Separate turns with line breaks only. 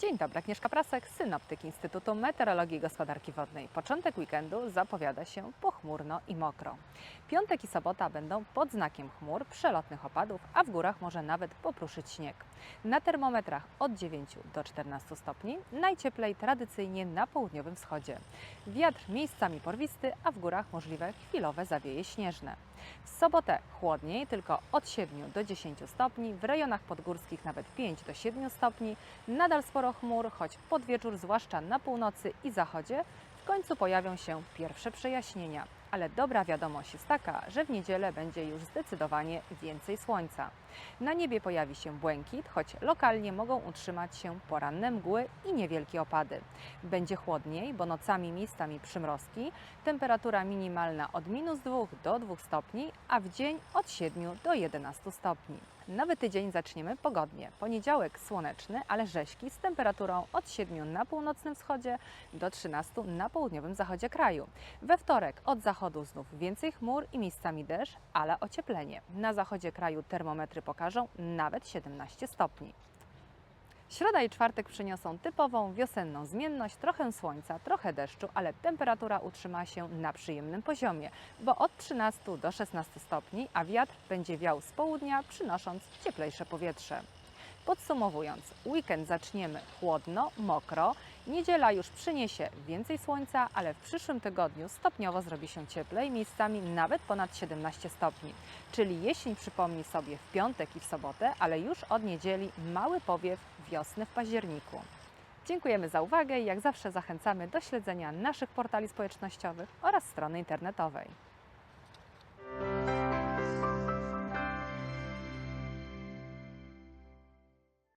Dzień dobry, Agnieszka Prasek, synoptyk Instytutu Meteorologii i Gospodarki Wodnej. Początek weekendu zapowiada się pochmurno i mokro. Piątek i sobota będą pod znakiem chmur, przelotnych opadów, a w górach może nawet popruszyć śnieg. Na termometrach od 9 do 14 stopni, najcieplej tradycyjnie na południowym wschodzie. Wiatr miejscami porwisty, a w górach możliwe chwilowe zawieje śnieżne. W sobotę chłodniej, tylko od 7 do 10 stopni, w rejonach podgórskich nawet 5 do 7 stopni, nadal sporo chmur, choć pod wieczór, zwłaszcza na północy i zachodzie, w końcu pojawią się pierwsze przejaśnienia. Ale dobra wiadomość jest taka, że w niedzielę będzie już zdecydowanie więcej słońca. Na niebie pojawi się błękit, choć lokalnie mogą utrzymać się poranne mgły i niewielkie opady. Będzie chłodniej, bo nocami miejscami przymrozki, temperatura minimalna od minus 2 do 2 stopni, a w dzień od 7 do 11 stopni. Nowy tydzień zaczniemy pogodnie. Poniedziałek słoneczny, ale rzeźki z temperaturą od 7 na północnym wschodzie do 13 na południowym zachodzie kraju. We wtorek od zachodu znów więcej chmur i miejscami deszcz, ale ocieplenie. Na zachodzie kraju termometry pokażą nawet 17 stopni. Środa i czwartek przyniosą typową wiosenną zmienność, trochę słońca, trochę deszczu, ale temperatura utrzyma się na przyjemnym poziomie, bo od 13 do 16 stopni, a wiatr będzie wiał z południa, przynosząc cieplejsze powietrze. Podsumowując, weekend zaczniemy chłodno, mokro, niedziela już przyniesie więcej słońca, ale w przyszłym tygodniu stopniowo zrobi się cieplej, miejscami nawet ponad 17 stopni. Czyli jesień przypomni sobie w piątek i w sobotę, ale już od niedzieli mały powiew wiosny w październiku. Dziękujemy za uwagę i jak zawsze zachęcamy do śledzenia naszych portali społecznościowych oraz strony internetowej.